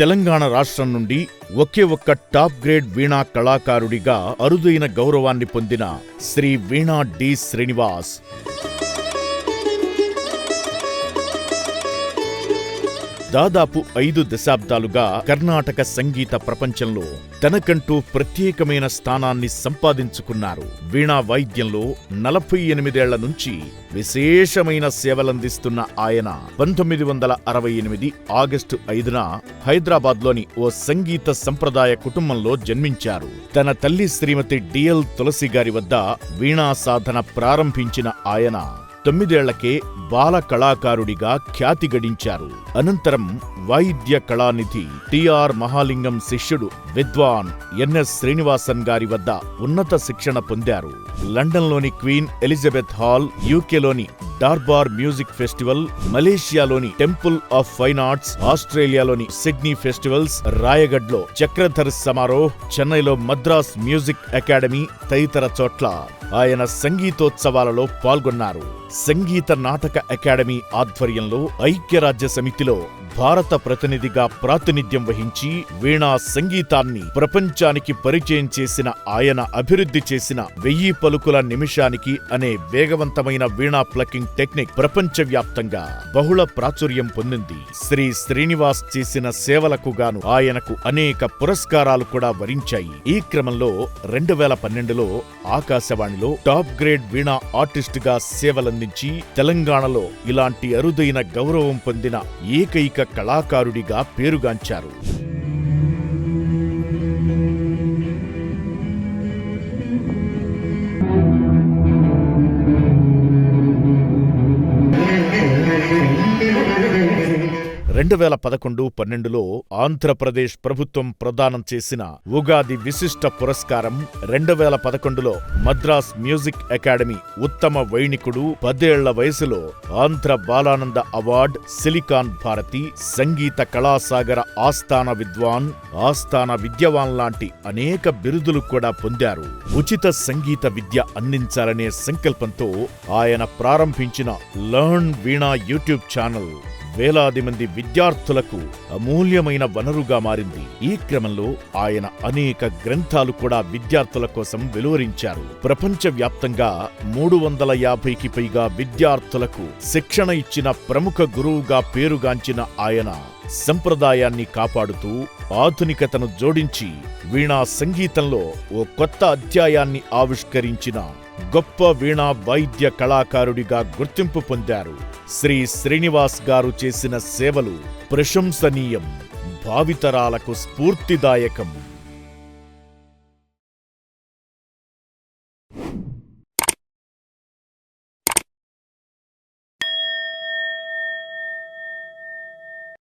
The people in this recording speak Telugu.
తెలంగాణ రాష్ట్రం నుండి ఒకే ఒక్క టాప్ గ్రేడ్ వీణా కళాకారుడిగా అరుదైన గౌరవాన్ని పొందిన శ్రీ వీణా డి శ్రీనివాస్. దాదాపు ఐదు దశాబ్దాలుగా కర్ణాటక సంగీత ప్రపంచంలో తనకంటూ ప్రత్యేకమైన స్థానాన్ని సంపాదించుకున్నారు. వీణా వాయిద్యంలో నలభై ఎనిమిదేళ్ళ నుంచి విశేషమైన సేవలందిస్తున్న ఆయన పంతొమ్మిది వందల అరవై ఎనిమిది ఆగస్టు ఐదున హైదరాబాద్లోని ఓ సంగీత సంప్రదాయ కుటుంబంలో జన్మించారు. తన తల్లి శ్రీమతి డిఎల్ తులసి గారి వద్ద వీణా సాధన ప్రారంభించిన ఆయన తొమ్మిదేళ్ళకే బాల కళాకారుడిగా ఖ్యాతి గడించారు. అనంతరం వాయిద్య కళానిధి టిఆర్ మహాలింగం శిష్యుడు విద్వాన్ ఎన్ఎస్ శ్రీనివాసన్ గారి వద్ద ఉన్నత శిక్షణ పొందారు. లండన్లోని క్వీన్ ఎలిజబెత్ హాల్ యూకేలోని డార్బార్ మ్యూజిక్ ఫెస్టివల్ మలేషియాలోని టెంపుల్ ఆఫ్ ఫైన్ ఆర్ట్స్ ఆస్ట్రేలియాలోని సిడ్నీ ఫెస్టివల్స్ రాయగఢ్లో చక్రధర్ సమారోహ్ చెన్నైలో మద్రాస్ మ్యూజిక్ అకాడమీ తదితర చోట్ల ఆయన సంగీతోత్సవాలలో పాల్గొన్నారు. సంగీత నాటక అకాడమీ ఆధ్వర్యంలో ఐక్యరాజ్య సమితిలో భారత ప్రతినిధిగా ప్రాతినిధ్యం వహించి వీణా సంగీతాన్ని ప్రపంచానికి పరిచయం చేసిన ఆయన అభివృద్ధి చేసిన వెయ్యి పలుకుల నిమిషానికి అనే వేగవంతమైన వీణా ప్లకింగ్ టెక్నిక్ ప్రపంచవ్యాప్తంగా బహుళ ప్రాచుర్యం పొందింది. శ్రీ శ్రీనివాస్ చేసిన సేవలకు గాను ఆయనకు అనేక పురస్కారాలు కూడా వరించాయి. ఈ క్రమంలో రెండు వేల పన్నెండులో ఆకాశవాణిలో టాప్ గ్రేడ్ వీణా ఆర్టిస్ట్గా సేవలందించి తెలంగాణలో ఇలాంటి అరుదైన గౌరవం పొందిన ఏకైక కళాకారుడిగా పేరుగాంచారు. రెండు వేల పదకొండు పన్నెండులో ఆంధ్రప్రదేశ్ ప్రభుత్వం ప్రదానం చేసిన ఉగాది విశిష్ట పురస్కారం రెండు వేల పదకొండులో మద్రాస్ మ్యూజిక్ అకాడమీ ఉత్తమ వైణికుడు పదేళ్ళ వయసులో ఆంధ్ర బాలానంద అవార్డ్ సిలికాన్ భారతి సంగీత కళాసాగర ఆస్థాన విద్వాన్ ఆస్థాన విద్యవాన్ లాంటి అనేక బిరుదులు కూడా పొందారు. ఉచిత సంగీత విద్య అందించాలనే సంకల్పంతో ఆయన ప్రారంభించిన లర్న్ వీణా యూట్యూబ్ ఛానల్. వేలాది మంది విద్యార్థులకు అమూల్యమైన వనరుగా మారింది. ఈ క్రమంలో ఆయన అనేక గ్రంథాలు కూడా విద్యార్థుల కోసం వెలువరించారు. ప్రపంచవ్యాప్తంగా మూడు వందల యాభైకి పైగా విద్యార్థులకు శిక్షణ ఇచ్చిన ప్రముఖ గురువుగా పేరుగాంచిన ఆయన సంప్రదాయాన్ని కాపాడుతూ ఆధునికతను జోడించి వీణా సంగీతంలో ఓ కొత్త అధ్యాయాన్ని ఆవిష్కరించిన గొప్ప వీణా వైద్య కళాకారుడిగా గుర్తింపు పొందారు. శ్రీ శ్రీనివాస్ గారు చేసిన సేవలు ప్రశంసనీయం భావితరాలకు స్ఫూర్తిదాయకం.